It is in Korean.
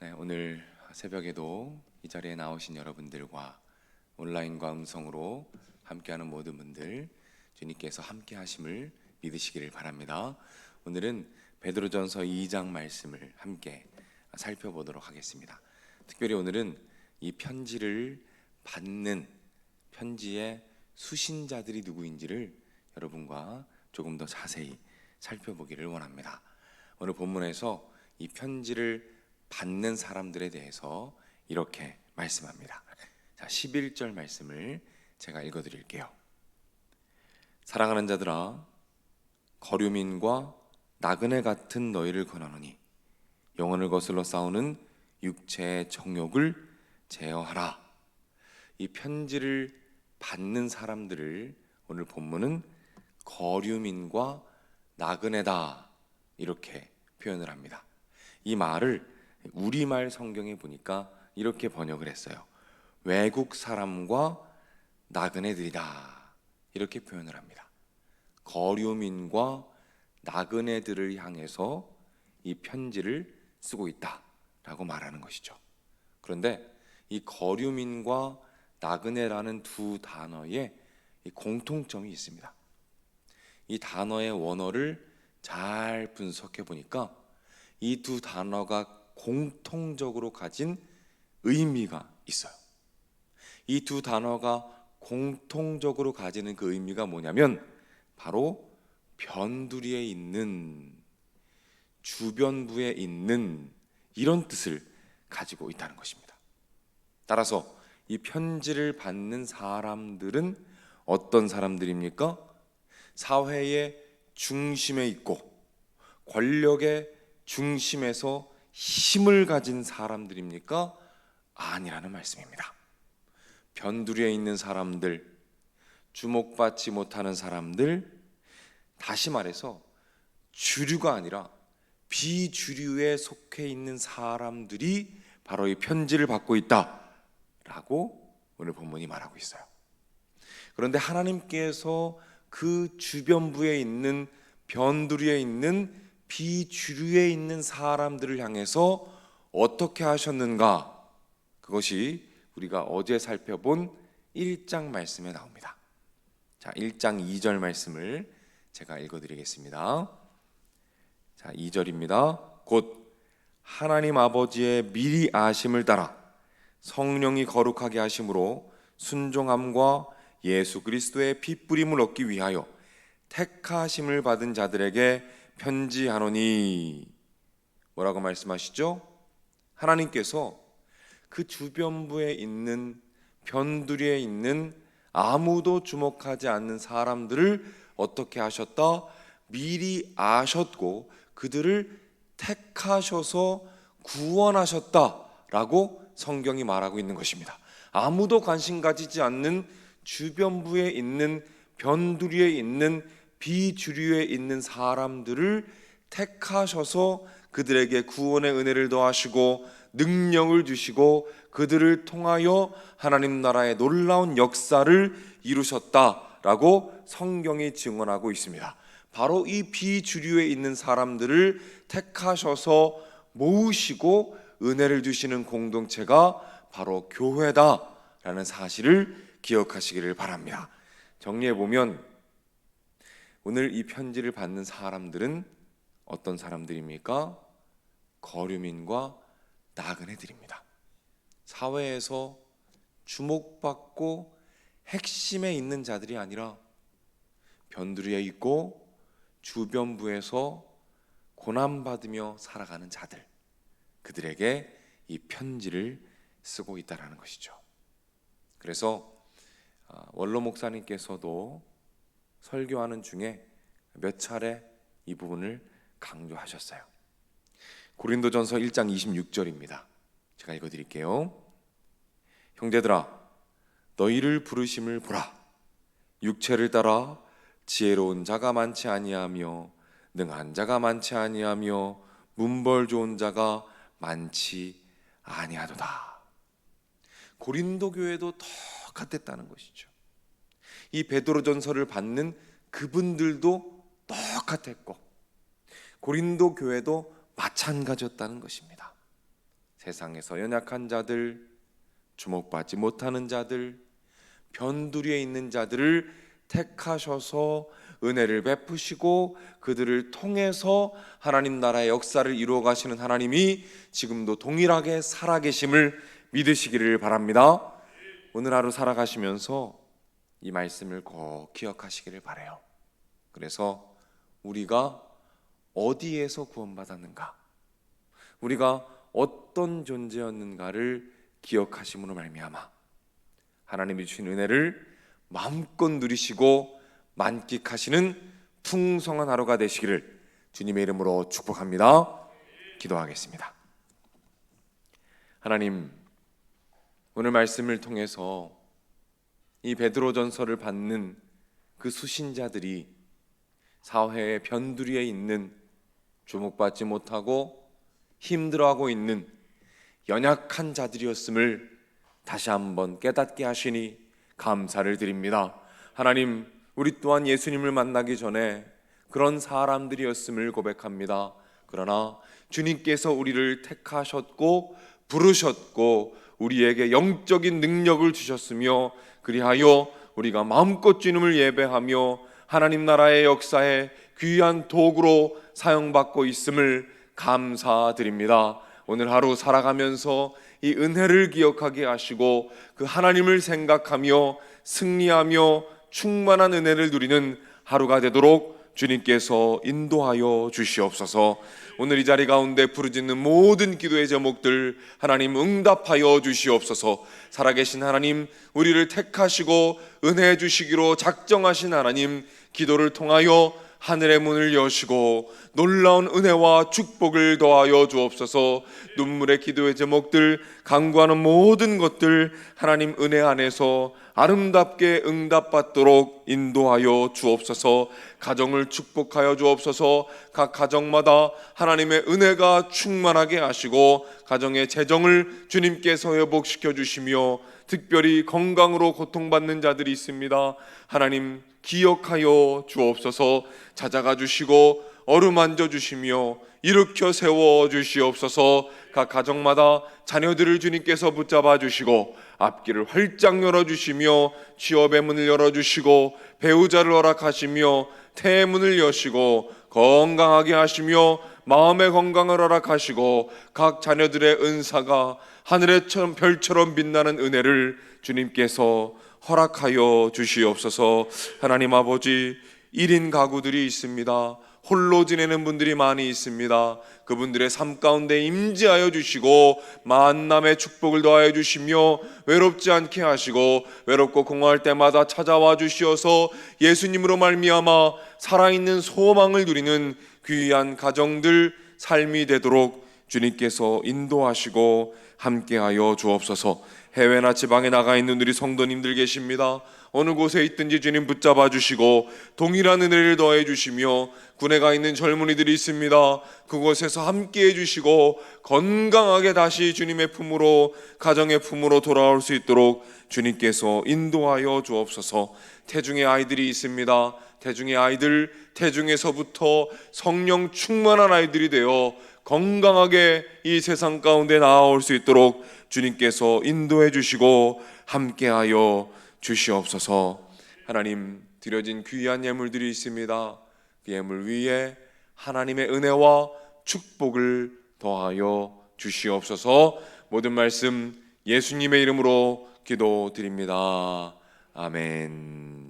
네, 오늘 새벽에도 이 자리에 나오신 여러분들과 온라인과 음성으로 함께하는 모든 분들 주님께서 함께 하심을 믿으시기를 바랍니다. 오늘은 베드로전서 2장 말씀을 함께 살펴보도록 하겠습니다. 특별히 오늘은 이 편지를 받는 편지의 수신자들이 누구인지를 여러분과 조금 더 자세히 살펴보기를 원합니다. 오늘 본문에서 이 편지를 받는 사람들에 대해서 이렇게 말씀합니다. 자, 11절 말씀을 제가 읽어 드릴게요. 사랑하는 자들아 거류민과 나그네 같은 너희를 권하노니 영혼을 거슬러 싸우는 육체의 정욕을 제어하라. 이 편지를 받는 사람들을 오늘 본문은 거류민과 나그네다 이렇게 표현을 합니다. 이 말을 우리말 성경에 보니까 이렇게 번역을 했어요. 외국 사람과 나그네들이다 이렇게 표현을 합니다. 거류민과 나그네들을 향해서 이 편지를 쓰고 있다라고 말하는 것이죠. 그런데 이 거류민과 나그네라는 두 단어에 이 공통점이 있습니다. 이 단어의 원어를 잘 분석해 보니까 이 두 단어가 공통적으로 가진 의미가 있어요. 이 두 단어가 공통적으로 가지는 그 의미가 뭐냐면 바로 변두리에 있는 주변부에 있는 이런 뜻을 가지고 있다는 것입니다. 따라서 이 편지를 받는 사람들은 어떤 사람들입니까? 사회의 중심에 있고 권력의 중심에서 힘을 가진 사람들입니까? 아니라는 말씀입니다. 변두리에 있는 사람들, 주목받지 못하는 사람들, 다시 말해서 주류가 아니라 비주류에 속해 있는 사람들이 바로 이 편지를 받고 있다라고 오늘 본문이 말하고 있어요. 그런데 하나님께서 그 주변부에 있는 변두리에 있는 비주류에 있는 사람들을 향해서 어떻게 하셨는가? 그것이 우리가 어제 살펴본 1장 말씀에 나옵니다. 자, 1장 2절 말씀을 제가 읽어 드리겠습니다. 자, 2절입니다. 곧 하나님 아버지의 미리 아심을 따라 성령이 거룩하게 하심으로 순종함과 예수 그리스도의 피 뿌림을 얻기 위하여 택하심을 받은 자들에게 편지하노니 뭐라고 말씀하시죠? 하나님께서 그 주변부에 있는 변두리에 있는 아무도 주목하지 않는 사람들을 어떻게 하셨다? 미리 아셨고 그들을 택하셔서 구원하셨다라고 성경이 말하고 있는 것입니다. 아무도 관심 가지지 않는 주변부에 있는 변두리에 있는 비주류에 있는 사람들을 택하셔서 그들에게 구원의 은혜를 더하시고 능력을 주시고 그들을 통하여 하나님 나라의 놀라운 역사를 이루셨다라고 성경이 증언하고 있습니다. 바로 이 비주류에 있는 사람들을 택하셔서 모으시고 은혜를 주시는 공동체가 바로 교회다라는 사실을 기억하시기를 바랍니다. 정리해 보면 오늘 이 편지를 받는 사람들은 어떤 사람들입니까? 거류민과 나그네들입니다. 사회에서 주목받고 핵심에 있는 자들이 아니라 변두리에 있고 주변부에서 고난받으며 살아가는 자들 그들에게 이 편지를 쓰고 있다라는 것이죠. 그래서 아, 원로 목사님께서도 설교하는 중에 몇 차례 이 부분을 강조하셨어요. 고린도전서 1장 26절입니다. 제가 읽어 드릴게요. 형제들아 너희를 부르심을 보라. 육체를 따라 지혜로운 자가 많지 아니하며 능한 자가 많지 아니하며 문벌 좋은 자가 많지 아니하도다. 고린도 교회도 똑같았다는 것이죠. 이 베드로전서를 받는 그분들도 똑같았고 고린도 교회도 마찬가지였다는 것입니다. 세상에서 연약한 자들, 주목받지 못하는 자들, 변두리에 있는 자들을 택하셔서 은혜를 베푸시고 그들을 통해서 하나님 나라의 역사를 이루어 가시는 하나님이 지금도 동일하게 살아계심을 믿으시기를 바랍니다. 오늘 하루 살아가시면서 이 말씀을 꼭 기억하시기를 바래요. 그래서 우리가 어디에서 구원받았는가? 우리가 어떤 존재였는가를 기억하심으로 말미암아 하나님이 주신 은혜를 마음껏 누리시고 만끽하시는 풍성한 하루가 되시기를 주님의 이름으로 축복합니다. 기도하겠습니다. 하나님 오늘 말씀을 통해서 이 베드로전서를 받는 그 수신자들이 사회의 변두리에 있는 주목받지 못하고 힘들어하고 있는 연약한 자들이었음을 다시 한번 깨닫게 하시니 감사를 드립니다. 하나님, 우리 또한 예수님을 만나기 전에 그런 사람들이었음을 고백합니다. 그러나 주님께서 우리를 택하셨고 부르셨고 우리에게 영적인 능력을 주셨으며 그리하여 우리가 마음껏 주님을 예배하며 하나님 나라의 역사에 귀한 도구로 사용받고 있음을 감사드립니다. 오늘 하루 살아가면서 이 은혜를 기억하게 하시고 그 하나님을 생각하며 승리하며 충만한 은혜를 누리는 하루가 되도록 주님께서 인도하여 주시옵소서. 오늘 이 자리 가운데 부르짖는 모든 기도의 제목들 하나님 응답하여 주시옵소서. 살아계신 하나님 우리를 택하시고 은혜 주시기로 작정하신 하나님 기도를 통하여 하늘의 문을 여시고 놀라운 은혜와 축복을 더하여 주옵소서. 눈물의 기도의 제목들 간구하는 모든 것들 하나님 은혜 안에서 아름답게 응답받도록 인도하여 주옵소서. 가정을 축복하여 주옵소서. 각 가정마다 하나님의 은혜가 충만하게 하시고 가정의 재정을 주님께서 회복시켜 주시며 특별히 건강으로 고통받는 자들이 있습니다. 하나님 기억하여 주옵소서. 찾아가 주시고 어루만져 주시며 일으켜 세워 주시옵소서. 각 가정마다 자녀들을 주님께서 붙잡아 주시고 앞길을 활짝 열어 주시며 취업의 문을 열어 주시고 배우자를 허락하시며 태문을 여시고 건강하게 하시며 마음의 건강을 허락하시고 각 자녀들의 은사가 하늘의 별처럼 빛나는 은혜를 주님께서 허락하여 주시옵소서 하나님 아버지 1인 가구들이 있습니다. 홀로 지내는 분들이 많이 있습니다. 그분들의 삶 가운데 임재하여 주시고 만남의 축복을 더하여 주시며 외롭지 않게 하시고 외롭고 공허할 때마다 찾아와 주시어서 예수님으로 말미암아 살아있는 소망을 누리는 귀한 가정들 삶이 되도록 주님께서 인도하시고 함께하여 주옵소서. 해외나 지방에 나가 있는 우리 성도님들 계십니다. 어느 곳에 있든지 주님 붙잡아 주시고 동일한 은혜를 더해 주시며 군에 가 있는 젊은이들이 있습니다. 그곳에서 함께 해 주시고 건강하게 다시 주님의 품으로 가정의 품으로 돌아올 수 있도록 주님께서 인도하여 주옵소서. 태중의 아이들이 있습니다. 태중의 아이들 태중에서부터 성령 충만한 아이들이 되어 건강하게 이 세상 가운데 나아올 수 있도록 주님께서 인도해 주시고 함께하여 주시옵소서. 하나님 드려진 귀한 예물들이 있습니다. 그 예물 위에 하나님의 은혜와 축복을 더하여 주시옵소서. 모든 말씀 예수님의 이름으로 기도드립니다. 아멘.